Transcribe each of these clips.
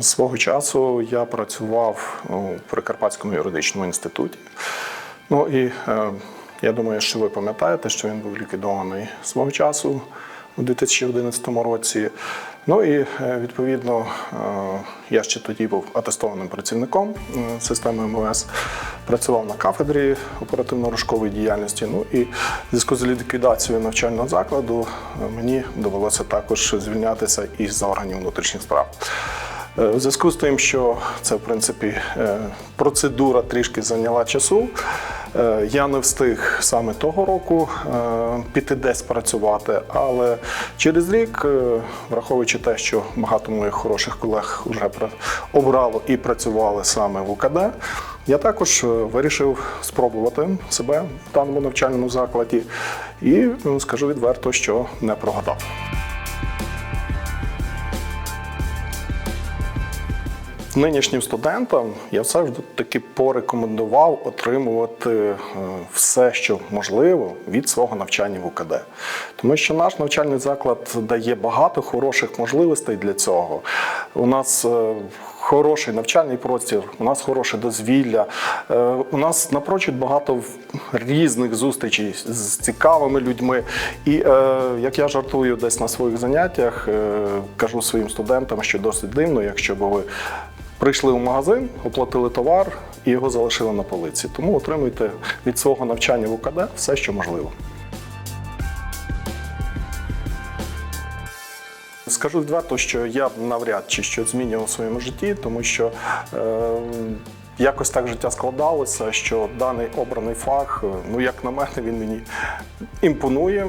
Свого часу я працював у Прикарпатському юридичному інституті. Ну і е, я думаю, що ви пам'ятаєте, що він був ліквідований свого часу у 2011 році. Ну і е, відповідно е, я ще тоді був атестованим працівником е, системи МВС, працював на кафедрі оперативно-рожкової діяльності. Ну і в зв'язку з ліквідацією навчального закладу мені довелося також звільнятися із органів внутрішніх справ. Е, У зв'язку з тим, що це в принципі е, процедура трішки зайняла часу. е, Я не встиг саме того року е, піти десь працювати, але через рік, е, враховуючи те, що багато моїх хороших колег вже обрало і працювали саме в УКД, я також е, вирішив спробувати себе в даному навчальному закладі і ну, скажу відверто, що не прогадав. Нинішнім студентам я все ж таки порекомендував отримувати е, все, що можливо, від свого навчання в УКД. Тому що наш навчальний заклад дає багато хороших можливостей для цього. У нас е, хороший навчальний простір, у нас хороше дозвілля, е, у нас напрочуд багато різних зустрічей з цікавими людьми. І як я жартую десь на своїх заняттях, кажу своїм студентам, що досить дивно, якщо б ви прийшли в магазин, оплатили товар і його залишили на полиці. Тому отримуйте від свого навчання в УКД все, що можливо. Скажу відверто, що я навряд чи щось змінював у своєму житті, тому що е, якось так життя складалося, що даний обраний фах, е, ну як на мене, він мені імпонує,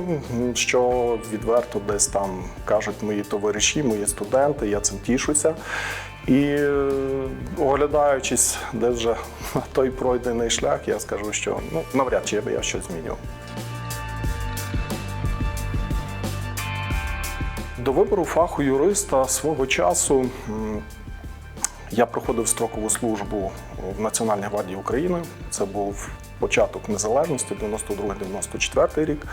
що відверто десь там кажуть мої товариші, мої студенти, я цим тішуся. І е, оглядаючись, де вже той пройдений шлях, я скажу, що ну навряд чи я би я щось змінював. До вибору фаху юриста свого часу я проходив строкову службу в Національній гвардії України. Це був початок незалежності, 92-94 рік.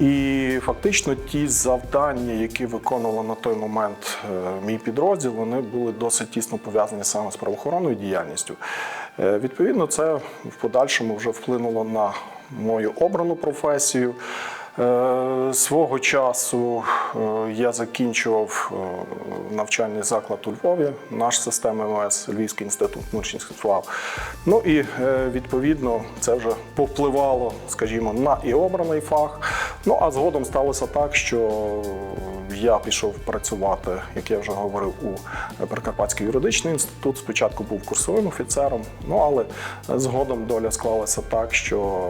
І фактично ті завдання, які виконував на той момент е, мій підрозділ, вони були досить тісно пов'язані саме з правоохоронною діяльністю. Е, Відповідно, це в подальшому вже вплинуло на мою обрану професію. Е, Свого часу е, я закінчував е, навчальний заклад у Львові, наш система МВС, Львівський інститут внутрішніх справ. Ну і відповідно це вже повпливало, скажімо, на і обраний фах. Ну а згодом сталося так, що я пішов працювати, як я вже говорив, у Прикарпатський юридичний інститут. Спочатку був курсовим офіцером, ну але згодом доля склалася так, що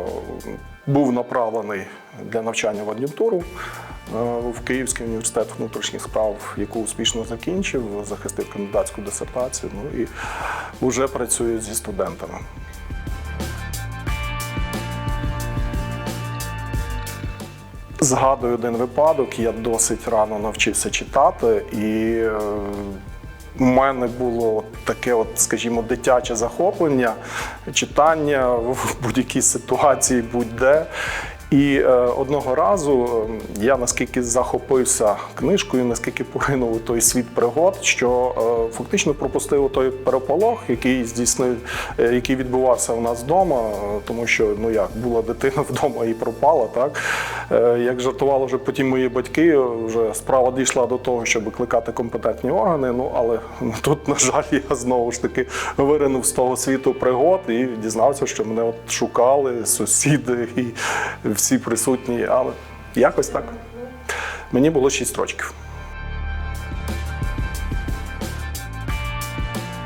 був направлений для навчання в ад'юнктуру е, в Київський університет внутрішніх справ, яку успішно закінчив, захистив кандидатську дисертацію. Ну і вже працюю зі студентами. Згадую один випадок. Я досить рано навчився читати, і е, у мене було таке, от, скажімо, дитяче захоплення, читання в будь-якій ситуації, будь-де. І е, одного разу е, я наскільки захопився книжкою, наскільки поринув у той світ пригод, що е, фактично пропустив той переполох, який здійснив, е, який відбувався у нас вдома, тому що ну як була дитина вдома і пропала. Так як жартували вже потім мої батьки, вже справа дійшла до того, щоб викликати компетентні органи. Ну але тут, на жаль, я знову ж таки виринув з того світу пригод і дізнався, що мене от шукали сусіди і всі присутні. Але якось так. Мені було 6 років.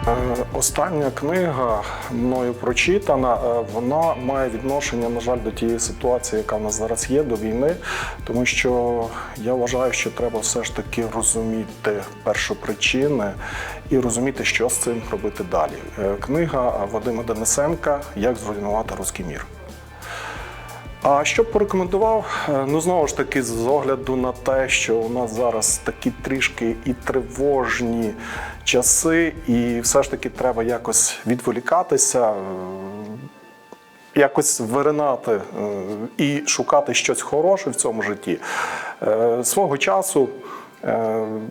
Е, Остання книга мною прочитана, е, вона має відношення, на жаль, до тієї ситуації, яка в нас зараз є, до війни, тому що я вважаю, що треба все ж таки розуміти першопричини і розуміти, що з цим робити далі. Е, Книга Вадима Денисенка Як зруйнувати руський мір. А що порекомендував? Е, Ну знову ж таки, з огляду на те, що у нас зараз такі трішки і тривожні часи, і все ж таки треба якось відволікатися, е, якось виринати е, і шукати щось хороше в цьому житті. Свого часу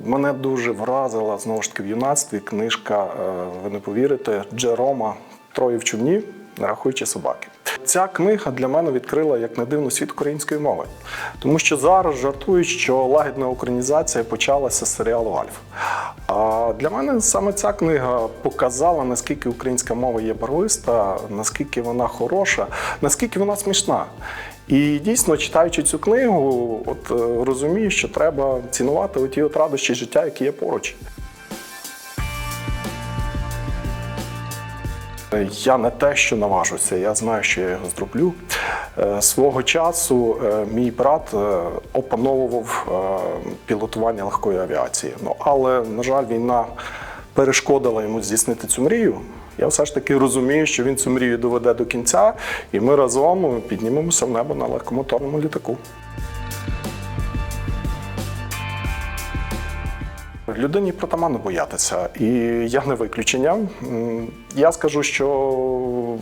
Мене дуже вразила знову ж таки в юнацтві книжка, ви не повірите, Джерома Троє в човні, рахуючи собаки. Ця книга для мене відкрила як не дивно світ української мови, тому що зараз жартують, що лагідна українізація почалася з серіалу Альф. А для мене саме ця книга показала, наскільки українська мова є барвиста, наскільки вона хороша, наскільки вона смішна. І дійсно, читаючи цю книгу, от е, розумію, що треба цінувати оті от радощі життя, які є поруч. Я не те, що наважуся, я знаю, що я його зроблю. Е, Свого часу е, мій брат е, опановував пілотування легкої авіації. Ну, але, на жаль, війна перешкодила йому здійснити цю мрію. Я все ж таки розумію, що він цю мрію доведе до кінця, і ми разом піднімемося в небо на легкомоторному літаку. Людині притаманно боятися, і я не виключення. Я скажу, що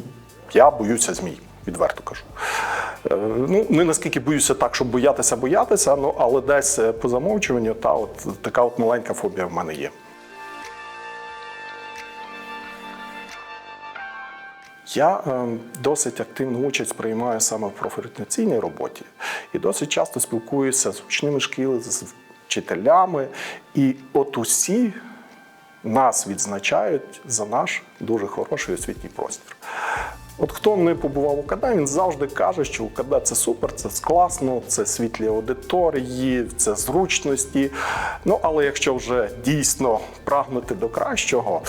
я боюся змій, відверто кажу. Е, Ну, не наскільки боюся так, щоб боятися, боятися, ну, але десь е, по замовчуванню та от така от маленька фобія в мене є. Я е, досить активну участь приймаю саме в профорієнтаційній роботі і досить часто спілкуюся з учнями шкіл, з вчителями. І от усі нас відзначають за наш дуже хороший освітній простір. От хто не побував у КД, він завжди каже, що у КД це супер, це класно, це світлі аудиторії, це зручності. Ну але якщо вже дійсно прагнути до кращого,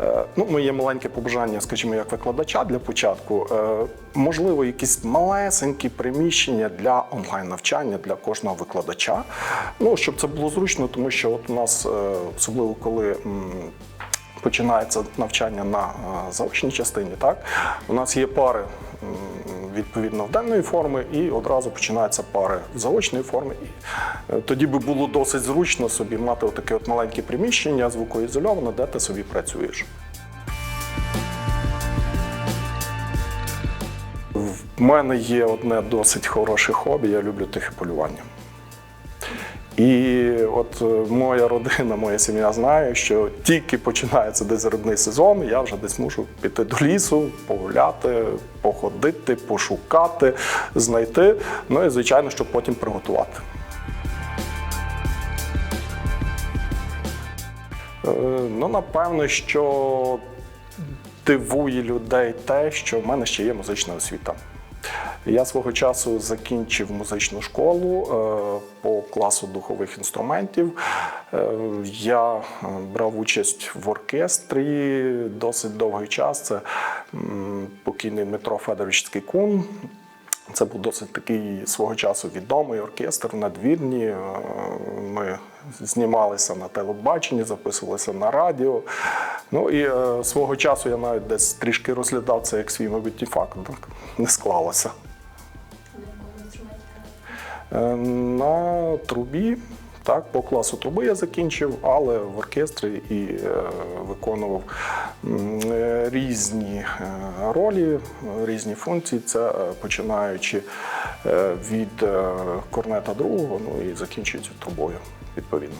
е, ну моє маленьке побажання, скажімо, як викладача для початку, е, можливо, якісь малесенькі приміщення для онлайн навчання для кожного викладача. Ну щоб це було зручно, тому що от у нас, е, особливо коли. Починається навчання на е, заочній частині. Так у нас є пари відповідно в денної форми, і одразу починаються пари заочної форми. І е, тоді би було досить зручно собі мати отаке от маленьке приміщення, звукоізольоване, де ти собі працюєш. В мене є одне досить хороше хобі, я люблю тихе полювання. І от е, моя родина, моя сім'я знає, що тільки починається десь рибний сезон, я вже десь мушу піти до лісу, погуляти, походити, пошукати, знайти. Ну і звичайно, щоб потім приготувати. Е, Ну, напевно, що дивує людей те, що в мене ще є музична освіта. Я свого часу закінчив музичну школу е, по класу духових інструментів. Е, Я е, брав участь в оркестрі досить довгий час. Це покійний Дмитро Федорович Скикун. Це був досить такий свого часу відомий оркестр надвірні. Ми знімалися на телебаченні, записувалися на радіо. Ну і свого часу я навіть десь трішки розглядав це як свій майбутній факт. Не склалося. На трубі, так, по класу труби я закінчив, але в оркестрі і е, виконував е, різні е, ролі, е, різні функції. Це е, починаючи е, від е, корнета другого, ну і закінчуючи трубою, відповідно.